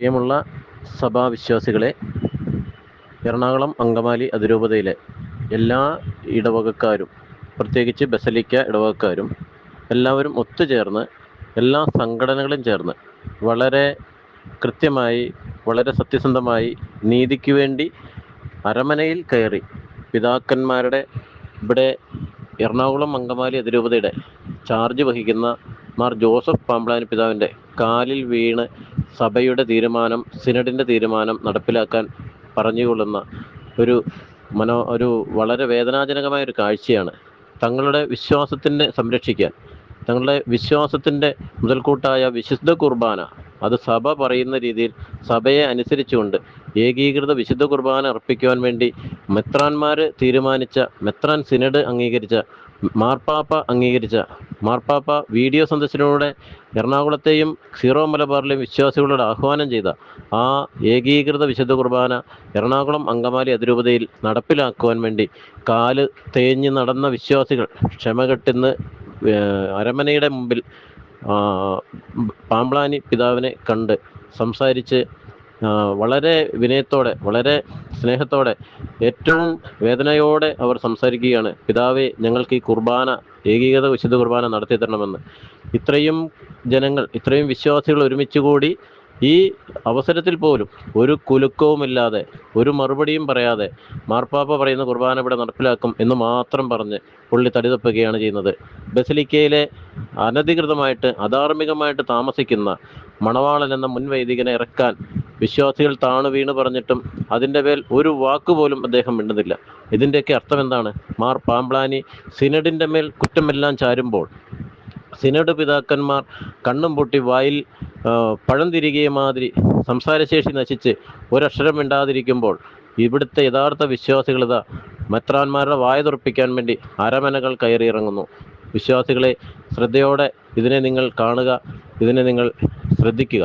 പ്രിയമുള്ള സഭാവിശ്വാസികളെ എറണാകുളം അങ്കമാലി അതിരൂപതയിലെ എല്ലാ ഇടവകക്കാരും പ്രത്യേകിച്ച് ബസലിക്ക ഇടവകക്കാരും എല്ലാവരും ഒത്തുചേർന്ന് എല്ലാ സംഘടനകളും ചേർന്ന് വളരെ കൃത്യമായി വളരെ സത്യസന്ധമായി നീതിക്ക് വേണ്ടി അരമനയിൽ കയറി പിതാക്കന്മാരുടെ ഇവിടെ എറണാകുളം അങ്കമാലി അതിരൂപതയുടെ ചാർജ് വഹിക്കുന്ന മാർ ജോസഫ് പാമ്പ്ളാനി പിതാവിന്റെ കാലിൽ വീണ് സഭയുടെ തീരുമാനം സിനഡിന്റെ തീരുമാനം നടപ്പിലാക്കാൻ പറഞ്ഞുകൊള്ളുന്ന ഒരു മനോ ഒരു വളരെ വേദനാജനകമായ ഒരു കാഴ്ചയാണ് തങ്ങളുടെ വിശ്വാസത്തിനെ സംരക്ഷിക്കാൻ. തങ്ങളുടെ വിശ്വാസത്തിന്റെ മുതൽക്കൂട്ടായ വിശുദ്ധ കുർബാന അത് സഭ പറയുന്ന രീതിയിൽ സഭയെ അനുസരിച്ചുകൊണ്ട് ഏകീകൃത വിശുദ്ധ കുർബാന അർപ്പിക്കുവാൻ വേണ്ടി മെത്രാന്മാർ തീരുമാനിച്ച മെത്രാൻ സിനഡ് അംഗീകരിച്ച മാർപ്പാപ്പ അംഗീകരിച്ച മാർപ്പാപ്പ വീഡിയോ സന്ദർശനത്തിലൂടെ എറണാകുളത്തെയും സീറോ മലബാറിലെയും വിശ്വാസികളോട് ആഹ്വാനം ചെയ്ത ആ ഏകീകൃത വിശുദ്ധ കുർബാന എറണാകുളം അങ്കമാലി അതിരൂപതയിൽ നടപ്പിലാക്കുവാൻ വേണ്ടി കാൽ തേഞ്ഞ് നടന്ന വിശ്വാസികൾ ക്ഷമ കെട്ടിന്ന് അരമനയുടെ മുമ്പിൽ പാമ്പ്ളാനി പിതാവിനെ കണ്ട് സംസാരിച്ച് വളരെ വിനയത്തോടെ വളരെ സ്നേഹത്തോടെ ഏറ്റവും വേദനയോടെ അവർ സംസാരിക്കുകയാണ്. പിതാവെ ഞങ്ങൾക്ക് ഈ കുർബാന ഏകീകൃത വിശുദ്ധ കുർബാന നടത്തി തരണമെന്ന്. ഇത്രയും ജനങ്ങൾ ഇത്രയും വിശ്വാസികൾ ഒരുമിച്ച് കൂടി ഈ അവസരത്തിൽ പോലും ഒരു കുലുക്കവുമില്ലാതെ ഒരു മറുപടിയും പറയാതെ മാർപ്പാപ്പ പറയുന്ന കുർബാന ഇവിടെ നടപ്പിലാക്കും എന്ന് മാത്രം പറഞ്ഞ് പുള്ളി തടിതപ്പുകയാണ് ചെയ്യുന്നത്. ബസലിക്കയിലെ അനധികൃതമായിട്ട് അധാർമികമായിട്ട് താമസിക്കുന്ന മണവാളൻ എന്ന മുൻവൈദികനെ ഇറക്കാൻ വിശ്വാസികൾ താണു വീണ് പറഞ്ഞിട്ടും അതിന്റെ മേൽ ഒരു വാക്ക് പോലും അദ്ദേഹം മിണ്ടുന്നില്ല. ഇതിന്റെയൊക്കെ അർത്ഥം എന്താണ്? മാർ പാമ്പ്ലാനി സിനഡിന്റെ മേൽ കുറ്റമെല്ലാം ചാരുമ്പോൾ സിനഡ് പിതാക്കന്മാർ കണ്ണും പൊട്ടി വായിൽ പഴം തിരികെ മാതിരി സംസാരശേഷി നശിച്ച് ഒരക്ഷരം മിണ്ടാതിരിക്കുമ്പോൾ ഇവിടുത്തെ യഥാർത്ഥ വിശ്വാസികളിത മെത്രാന്മാരുടെ വായ തുറപ്പിക്കാൻ വേണ്ടി അരമനകൾ കയറിയിറങ്ങുന്നു. വിശ്വാസികളെ ശ്രദ്ധയോടെ ഇതിനെ നിങ്ങൾ കാണുക ഇതിനെ നിങ്ങൾ ശ്രദ്ധിക്കുക.